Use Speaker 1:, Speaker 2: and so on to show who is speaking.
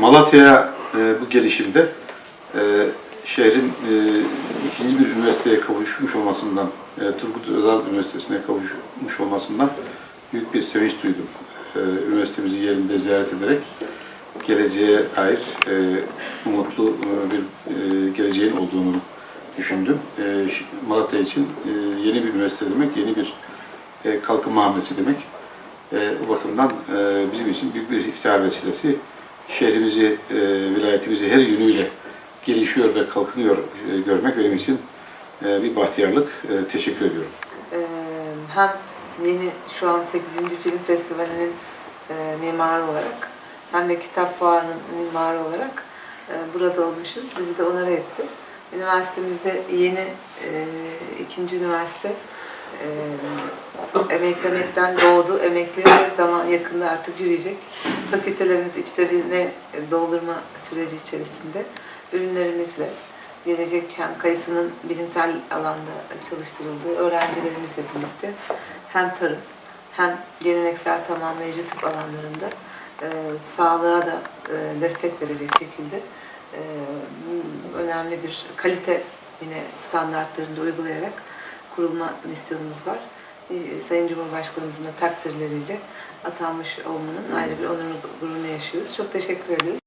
Speaker 1: Malatya'ya e, bu gelişimde e, şehrin e, ikinci bir üniversiteye kavuşmuş olmasından, e, Turgut Özal Üniversitesi'ne kavuşmuş olmasından büyük bir sevinç duydum. E, üniversitemizi yerinde ziyaret ederek geleceğe dair e, umutlu e, bir e, geleceğin olduğunu düşündüm. E, Malatya için e, yeni bir üniversite demek, yeni bir e, kalkınma hamlesi demek. E, o bakımdan e, bizim için büyük bir iftihar vesilesi. Şehrimizi, e, vilayetimizi her yönüyle gelişiyor ve kalkınıyor e, görmek benim için e, bir bahtiyarlık. E, teşekkür ediyorum.
Speaker 2: Ee, hem yeni şu an 8. Film Festivali'nin e, mimarı olarak hem de Kitap Fuarı'nın mimarı olarak e, burada olmuşuz. Bizi de onara etti. Üniversitemizde yeni e, ikinci üniversite e, emeklemekten doğdu. Emekli ve zaman yakında artık yürüyecek. Fakültelerimiz içlerine doldurma süreci içerisinde ürünlerimizle gelecek hem kayısının bilimsel alanda çalıştırıldığı öğrencilerimizle birlikte hem tarım hem geleneksel tamamlayıcı tıp alanlarında e, sağlığa da e, destek verecek şekilde e, önemli bir kalite yine standartlarında uygulayarak kurulma misyonumuz var. E, Sayın Cumhurbaşkanımızın da takdirleriyle atanmış olmanın ayrı bir onurunu, gururunu yaşıyoruz. Çok teşekkür ediyoruz.